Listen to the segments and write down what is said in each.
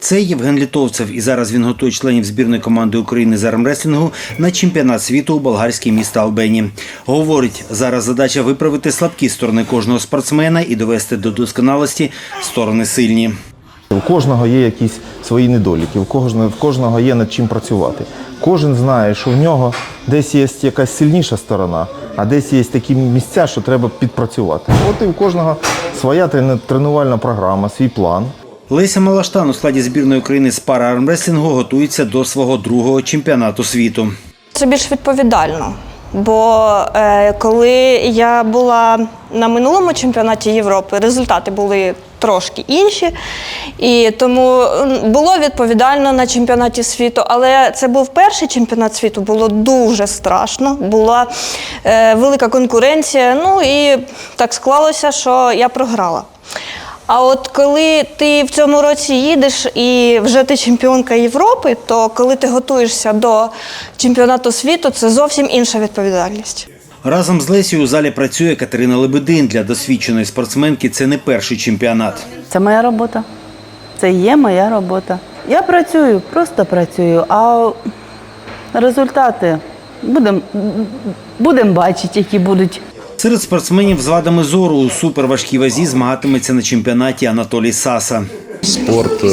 Це Євген Літовцев, і зараз він готує членів збірної команди України з армреслінгу на чемпіонат світу у болгарське місто Албені. Говорить, зараз задача виправити слабкі сторони кожного спортсмена і довести до досконалості сторони сильні. У кожного є якісь свої недоліки, у кожного, в кожного є над чим працювати. Кожен знає, що в нього десь є якась сильніша сторона, а десь є такі місця, що треба підпрацювати. От і у кожного своя трен- тренувальна програма, свій план. Леся Малаштан у складі збірної України з пара-армреслінгу готується до свого другого чемпіонату світу. Це більш відповідально. Бо е, коли я була на минулому чемпіонаті Європи, результати були трошки інші. І тому було відповідально на чемпіонаті світу. Але це був перший чемпіонат світу, було дуже страшно, була е, велика конкуренція. Ну і так склалося, що я програла. А от коли ти в цьому році їдеш і вже ти чемпіонка Європи, то коли ти готуєшся до чемпіонату світу, це зовсім інша відповідальність. Разом з Лесією у залі працює Катерина Лебедин. Для досвідченої спортсменки це не перший чемпіонат. Це моя робота. Це є моя робота. Я працюю, просто працюю, а результати будемо будем бачити, які будуть. Серед спортсменів з вадами зору у суперважкій вазі змагатиметься на чемпіонаті Анатолій Саса. Спорт, е,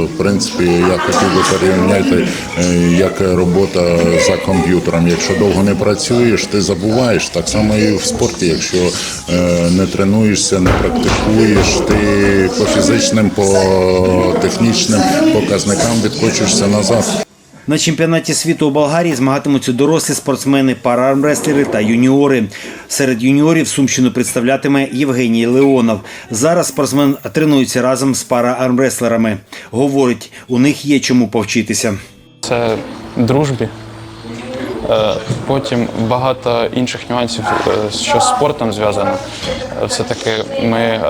в принципі, я хотів би порівняти е, як робота за комп'ютером. Якщо довго не працюєш, ти забуваєш. Так само і в спорті. Якщо е, не тренуєшся, не практикуєш, ти по фізичним, по технічним показникам відкочуєшся назад. На чемпіонаті світу у Болгарії змагатимуться дорослі спортсмени, параармреслери та юніори. Серед юніорів Сумщину представлятиме Євгеній Леонов. Зараз спортсмен тренується разом з параармреслерами. Говорить, у них є чому повчитися. Це дружбі. Е, Потім багато інших нюансів, е, що з спортом зв'язано. Е, Все-таки ми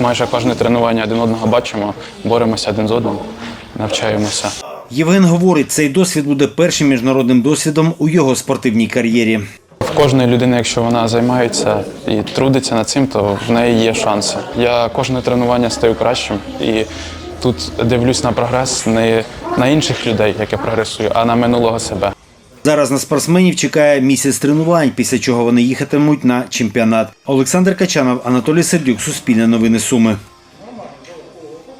майже кожне тренування один одного бачимо, боремося один з одним, навчаємося. Євген говорить, цей досвід буде першим міжнародним досвідом у його спортивній кар'єрі. В кожної людини, якщо вона займається і трудиться над цим, то в неї є шанси. Я кожне тренування стаю кращим і тут дивлюсь на прогрес не на інших людей, як я прогресую, а на минулого себе. Зараз на спортсменів чекає місяць тренувань, після чого вони їхатимуть на чемпіонат. Олександр Качанов, Анатолій Сердюк, Суспільне новини Суми.